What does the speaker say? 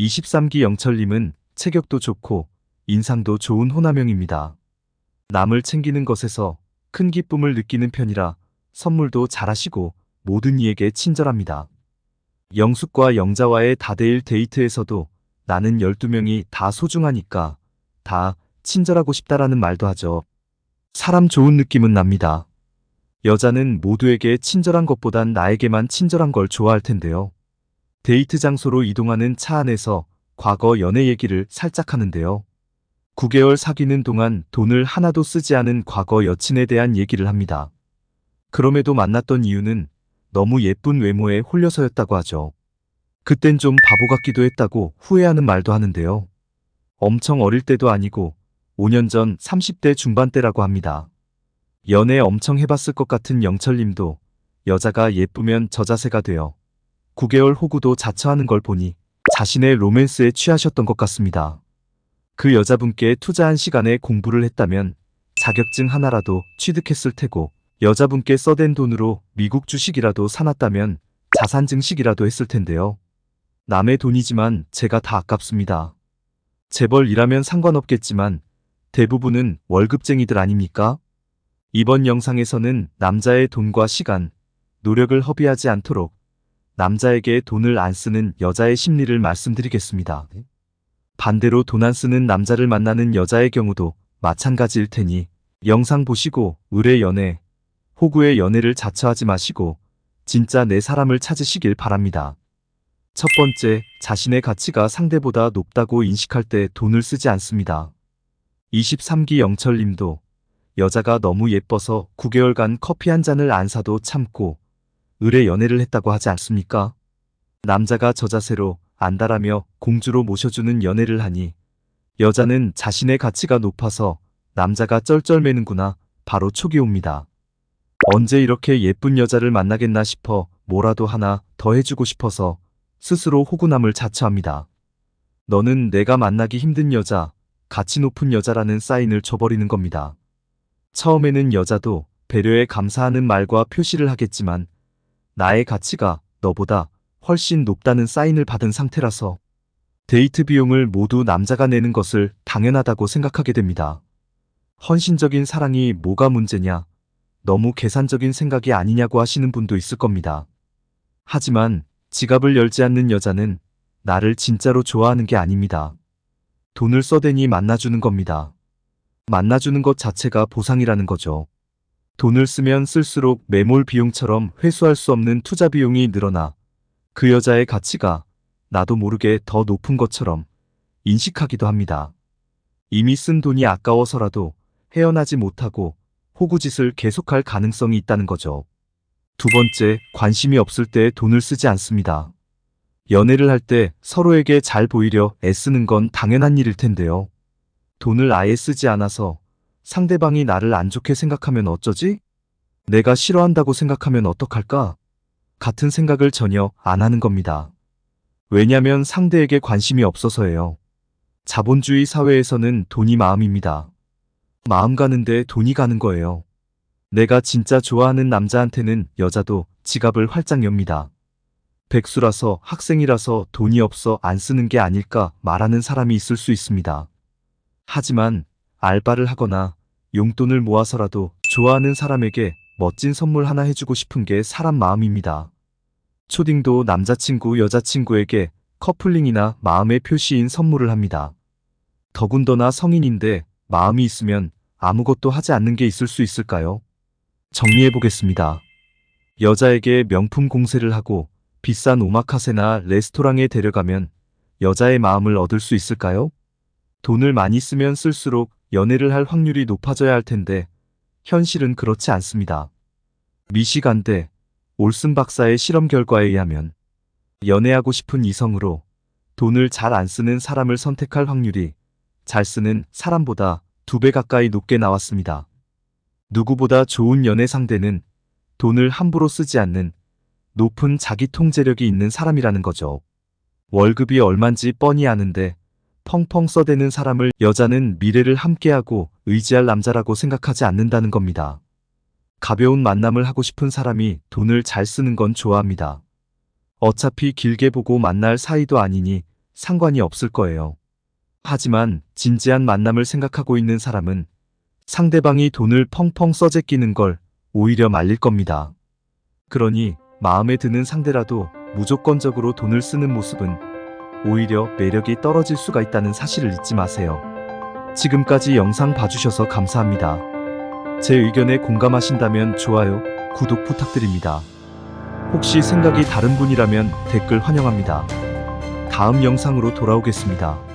23기 영철님은 체격도 좋고 인상도 좋은 호남형입니다. 남을 챙기는 것에서 큰 기쁨을 느끼는 편이라 선물도 잘하시고 모든 이에게 친절합니다. 영숙과 영자와의 다대일 데이트에서도 나는 12명이 다 소중하니까 다 친절하고 싶다라는 말도 하죠. 사람 좋은 느낌은 납니다. 여자는 모두에게 친절한 것보단 나에게만 친절한 걸 좋아할 텐데요. 데이트 장소로 이동하는 차 안에서 과거 연애 얘기를 살짝 하는데요. 9개월 사귀는 동안 돈을 하나도 쓰지 않은 과거 여친에 대한 얘기를 합니다. 그럼에도 만났던 이유는 너무 예쁜 외모에 홀려서였다고 하죠. 그땐 좀 바보 같기도 했다고 후회하는 말도 하는데요. 엄청 어릴 때도 아니고 5년 전 30대 중반대라고 합니다. 연애 엄청 해봤을 것 같은 영철님도 여자가 예쁘면 저 자세가 되어 9개월 호구도 자처하는 걸 보니 자신의 로맨스에 취하셨던 것 같습니다. 그 여자분께 투자한 시간에 공부를 했다면 자격증 하나라도 취득했을 테고 여자분께 써댄 돈으로 미국 주식이라도 사놨다면 자산 증식이라도 했을 텐데요. 남의 돈이지만 제가 다 아깝습니다. 재벌 일하면 상관없겠지만 대부분은 월급쟁이들 아닙니까? 이번 영상에서는 남자의 돈과 시간, 노력을 허비하지 않도록 남자에게 돈을 안 쓰는 여자의 심리를 말씀드리겠습니다. 반대로 돈 안 쓰는 남자를 만나는 여자의 경우도 마찬가지일 테니 영상 보시고 의뢰 연애, 호구의 연애를 자처하지 마시고 진짜 내 사람을 찾으시길 바랍니다. 첫 번째, 자신의 가치가 상대보다 높다고 인식할 때 돈을 쓰지 않습니다. 23기 영철님도 여자가 너무 예뻐서 9개월간 커피 한 잔을 안 사도 참고 의뢰 연애를 했다고 하지 않습니까? 남자가 저 자세로 안달하며 공주로 모셔주는 연애를 하니 여자는 자신의 가치가 높아서 남자가 쩔쩔매는구나 바로 촉이 옵니다. 언제 이렇게 예쁜 여자를 만나겠나 싶어 뭐라도 하나 더 해주고 싶어서 스스로 호구남을 자처합니다. 너는 내가 만나기 힘든 여자, 가치 높은 여자라는 사인을 줘버리는 겁니다. 처음에는 여자도 배려에 감사하는 말과 표시를 하겠지만 나의 가치가 너보다 훨씬 높다는 사인을 받은 상태라서 데이트 비용을 모두 남자가 내는 것을 당연하다고 생각하게 됩니다. 헌신적인 사랑이 뭐가 문제냐, 너무 계산적인 생각이 아니냐고 하시는 분도 있을 겁니다. 하지만 지갑을 열지 않는 여자는 나를 진짜로 좋아하는 게 아닙니다. 돈을 써대니 만나주는 겁니다. 만나주는 것 자체가 보상이라는 거죠. 돈을 쓰면 쓸수록 매몰 비용처럼 회수할 수 없는 투자 비용이 늘어나 그 여자의 가치가 나도 모르게 더 높은 것처럼 인식하기도 합니다. 이미 쓴 돈이 아까워서라도 헤어나지 못하고 호구짓을 계속할 가능성이 있다는 거죠. 두 번째, 관심이 없을 때 돈을 쓰지 않습니다. 연애를 할 때 서로에게 잘 보이려 애쓰는 건 당연한 일일 텐데요. 돈을 아예 쓰지 않아서 상대방이 나를 안 좋게 생각하면 어쩌지? 내가 싫어한다고 생각하면 어떡할까? 같은 생각을 전혀 안 하는 겁니다. 왜냐면 상대에게 관심이 없어서예요. 자본주의 사회에서는 돈이 마음입니다. 마음 가는데 돈이 가는 거예요. 내가 진짜 좋아하는 남자한테는 여자도 지갑을 활짝 엽니다. 백수라서 학생이라서 돈이 없어 안 쓰는 게 아닐까 말하는 사람이 있을 수 있습니다. 하지만 알바를 하거나 용돈을 모아서라도 좋아하는 사람에게 멋진 선물 하나 해주고 싶은 게 사람 마음입니다. 초딩도 남자친구, 여자친구에게 커플링이나 마음의 표시인 선물을 합니다. 더군다나 성인인데 마음이 있으면 아무것도 하지 않는 게 있을 수 있을까요? 정리해 보겠습니다. 여자에게 명품 공세를 하고 비싼 오마카세나 레스토랑에 데려가면 여자의 마음을 얻을 수 있을까요? 돈을 많이 쓰면 쓸수록 연애를 할 확률이 높아져야 할 텐데 현실은 그렇지 않습니다. 미시간대 올슨 박사의 실험 결과에 의하면 연애하고 싶은 이성으로 돈을 잘 안 쓰는 사람을 선택할 확률이 잘 쓰는 사람보다 두 배 가까이 높게 나왔습니다. 누구보다 좋은 연애 상대는 돈을 함부로 쓰지 않는 높은 자기 통제력이 있는 사람이라는 거죠. 월급이 얼만지 뻔히 아는데 펑펑 써대는 사람을 여자는 미래를 함께하고 의지할 남자라고 생각하지 않는다는 겁니다. 가벼운 만남을 하고 싶은 사람이 돈을 잘 쓰는 건 좋아합니다. 어차피 길게 보고 만날 사이도 아니니 상관이 없을 거예요. 하지만 진지한 만남을 생각하고 있는 사람은 상대방이 돈을 펑펑 써제끼는 걸 오히려 말릴 겁니다. 그러니 마음에 드는 상대라도 무조건적으로 돈을 쓰는 모습은 오히려 매력이 떨어질 수가 있다는 사실을 잊지 마세요. 지금까지 영상 봐주셔서 감사합니다. 제 의견에 공감하신다면 좋아요, 구독 부탁드립니다. 혹시 생각이 다른 분이라면 댓글 환영합니다. 다음 영상으로 돌아오겠습니다.